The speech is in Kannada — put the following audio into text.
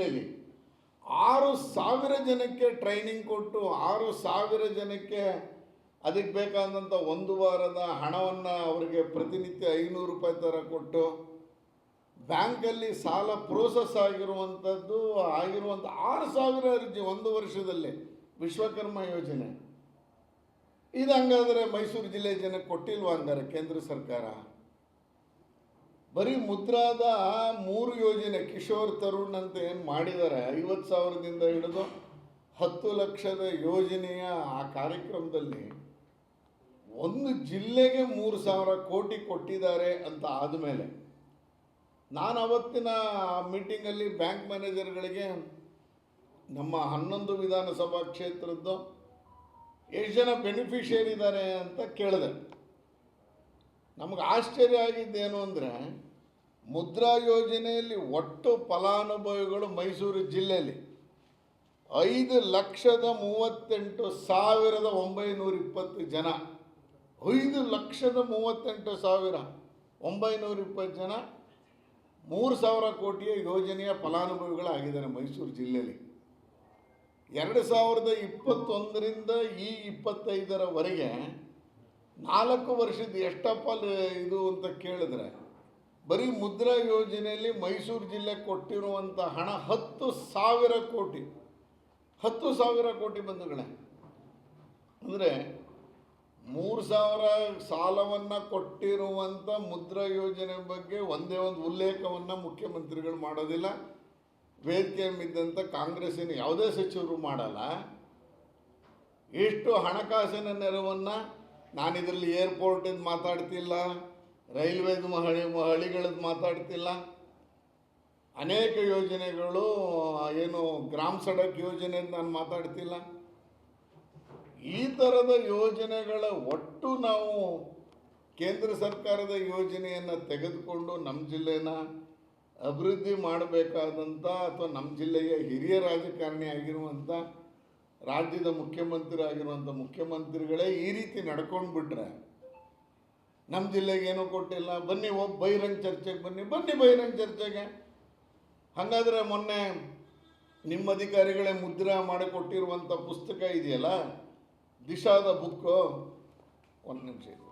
ಜಿಲ್ಲೆಯಲ್ಲಿ ಆರು ಸಾವಿರ ಜನಕ್ಕೆ ಟ್ರೈನಿಂಗ್ ಕೊಟ್ಟು ಆರು ಸಾವಿರ ಜನಕ್ಕೆ ಅದಕ್ಕೆ ಬೇಕಾದಂಥ ಒಂದು ವಾರದ ಹಣವನ್ನು ಅವರಿಗೆ ಪ್ರತಿನಿತ್ಯ ಐನೂರು ರೂಪಾಯಿ ಥರ ಕೊಟ್ಟು ಬ್ಯಾಂಕಲ್ಲಿ ಸಾಲ ಪ್ರೋಸೆಸ್ ಆಗಿರುವಂಥದ್ದು ಆಗಿರುವಂಥ ಆರು ಸಾವಿರ ಅರ್ಜಿ ಒಂದು ವರ್ಷದಲ್ಲಿ ವಿಶ್ವಕರ್ಮ ಯೋಜನೆ. ಇದು ಹಂಗಾದರೆ ಮೈಸೂರು ಜಿಲ್ಲೆ ಜನಕ್ಕೆ ಕೊಟ್ಟಿಲ್ವಾ ಹಂಗಾರೆ ಕೇಂದ್ರ ಸರ್ಕಾರ? ಬರೀ ಮುದ್ರಾದ ಮೂರು ಯೋಜನೆ ಕಿಶೋರ್ ತರುಣ್ ಅಂತ ಏನು ಮಾಡಿದ್ದಾರೆ ಐವತ್ತು ಸಾವಿರದಿಂದ ಹಿಡಿದು ಹತ್ತು ಲಕ್ಷದ ಯೋಜನೆಯ ಆ ಕಾರ್ಯಕ್ರಮದಲ್ಲಿ ಒಂದು ಜಿಲ್ಲೆಗೆ ಮೂರು ಸಾವಿರ ಕೋಟಿ ಕೊಟ್ಟಿದ್ದಾರೆ ಅಂತ ಆದಮೇಲೆ ನಾನು ಅವತ್ತಿನ ಮೀಟಿಂಗಲ್ಲಿ ಬ್ಯಾಂಕ್ ಮ್ಯಾನೇಜರ್ಗಳಿಗೆ ನಮ್ಮ ಹನ್ನೊಂದು ವಿಧಾನಸಭಾ ಕ್ಷೇತ್ರದ್ದು ಎಷ್ಟು ಜನ ಬೆನಿಫಿಷಿಯರಿ ಇದ್ದಾರೆ ಅಂತ ಕೇಳಿದೆ. ನಮಗೆ ಆಶ್ಚರ್ಯ ಆಗಿದ್ದೇನು ಅಂದರೆ ಮುದ್ರಾ ಯೋಜನೆಯಲ್ಲಿ ಒಟ್ಟು ಫಲಾನುಭವಿಗಳು ಮೈಸೂರು ಜಿಲ್ಲೆಯಲ್ಲಿ ಐದು ಲಕ್ಷದ ಮೂವತ್ತೆಂಟು ಸಾವಿರದ ಒಂಬೈನೂರ ಇಪ್ಪತ್ತು ಜನ. ಐದು ಲಕ್ಷದ ಮೂವತ್ತೆಂಟು ಸಾವಿರ ಒಂಬೈನೂರ ಇಪ್ಪತ್ತು ಜನ. ಮೂರು ಸಾವಿರ ಕೋಟಿಯ ಯೋಜನೆಯ ಫಲಾನುಭವಿಗಳಾಗಿದ್ದಾರೆ ಮೈಸೂರು ಜಿಲ್ಲೆಯಲ್ಲಿ. ಎರಡು ಸಾವಿರದ ಇಪ್ಪತ್ತೊಂದರಿಂದ ಈ ಇಪ್ಪತ್ತೈದರವರೆಗೆ ನಾಲ್ಕು ವರ್ಷದ ಎಷ್ಟಪ್ಪ ಇದು ಅಂತ ಕೇಳಿದ್ರೆ, ಬರೀ ಮುದ್ರಾ ಯೋಜನೆಯಲ್ಲಿ ಮೈಸೂರು ಜಿಲ್ಲೆ ಕೊಟ್ಟಿರುವಂಥ ಹಣ ಹತ್ತು ಸಾವಿರ ಕೋಟಿ, ಹತ್ತು ಸಾವಿರ ಕೋಟಿ ಬಂಧುಗಳೇ. ಅಂದರೆ ಮೂರು ಸಾವಿರ ಸಾಲವನ್ನು ಕೊಟ್ಟಿರುವಂಥ ಮುದ್ರಾ ಯೋಜನೆ ಬಗ್ಗೆ ಒಂದೇ ಒಂದು ಉಲ್ಲೇಖವನ್ನು ಮುಖ್ಯಮಂತ್ರಿಗಳು ಮಾಡೋದಿಲ್ಲ. ವೇದಿಕೆ ಮಿದ್ದಂಥ ಕಾಂಗ್ರೆಸ್ಸಿನ ಯಾವುದೇ ಸಚಿವರು ಮಾಡಲ್ಲ. ಎಷ್ಟು ಹಣಕಾಸಿನ ನೆರವನ್ನು ನಾನು ಇದರಲ್ಲಿ ಏರ್ಪೋರ್ಟಿಂದ ಮಾತಾಡ್ತಿಲ್ಲ, ರೈಲ್ವೇದು ಹಳಿ ಹಳಿಗಳದ್ದು ಮಾತಾಡ್ತಿಲ್ಲ. ಅನೇಕ ಯೋಜನೆಗಳು, ಏನು ಗ್ರಾಮ ಸಡಕ್ ಯೋಜನೆ ನಾನು ಮಾತಾಡ್ತಿಲ್ಲ. ಈ ಥರದ ಯೋಜನೆಗಳ ಒಟ್ಟು ನಾವು ಕೇಂದ್ರ ಸರ್ಕಾರದ ಯೋಜನೆಯನ್ನು ತೆಗೆದುಕೊಂಡು ನಮ್ಮ ಜಿಲ್ಲೆನ ಅಭಿವೃದ್ಧಿ ಮಾಡಬೇಕಾದಂಥ ಅಥವಾ ನಮ್ಮ ಜಿಲ್ಲೆಯ ಹಿರಿಯ ರಾಜಕಾರಣಿ ಆಗಿರುವಂಥ ರಾಜ್ಯದ ಮುಖ್ಯಮಂತ್ರಿ ಆಗಿರುವಂಥ ಮುಖ್ಯಮಂತ್ರಿಗಳೇ ಈ ರೀತಿ ನಡ್ಕೊಂಡು ಬಿಟ್ರೆ ನಮ್ಮ ಜಿಲ್ಲೆಗೆ ಏನೂ ಕೊಟ್ಟಿಲ್ಲ. ಬನ್ನಿ ಒಬ್ಬ ಬಹಿರಂಗ ಚರ್ಚೆಗೆ ಬನ್ನಿ. ಬನ್ನಿ ಬಹಿರಂಗ ಚರ್ಚೆಗೆ. ಹಾಗಾದರೆ ಮೊನ್ನೆ ನಿಮ್ಮ ಅಧಿಕಾರಿಗಳೇ ಮುದ್ರಾ ಮಾಡಿ ಕೊಟ್ಟಿರುವಂಥ ಪುಸ್ತಕ ಇದೆಯಲ್ಲ? ದಿಶಾದ ಬುಕ್ಕು ಒಂದು ನಿಮಿಷ.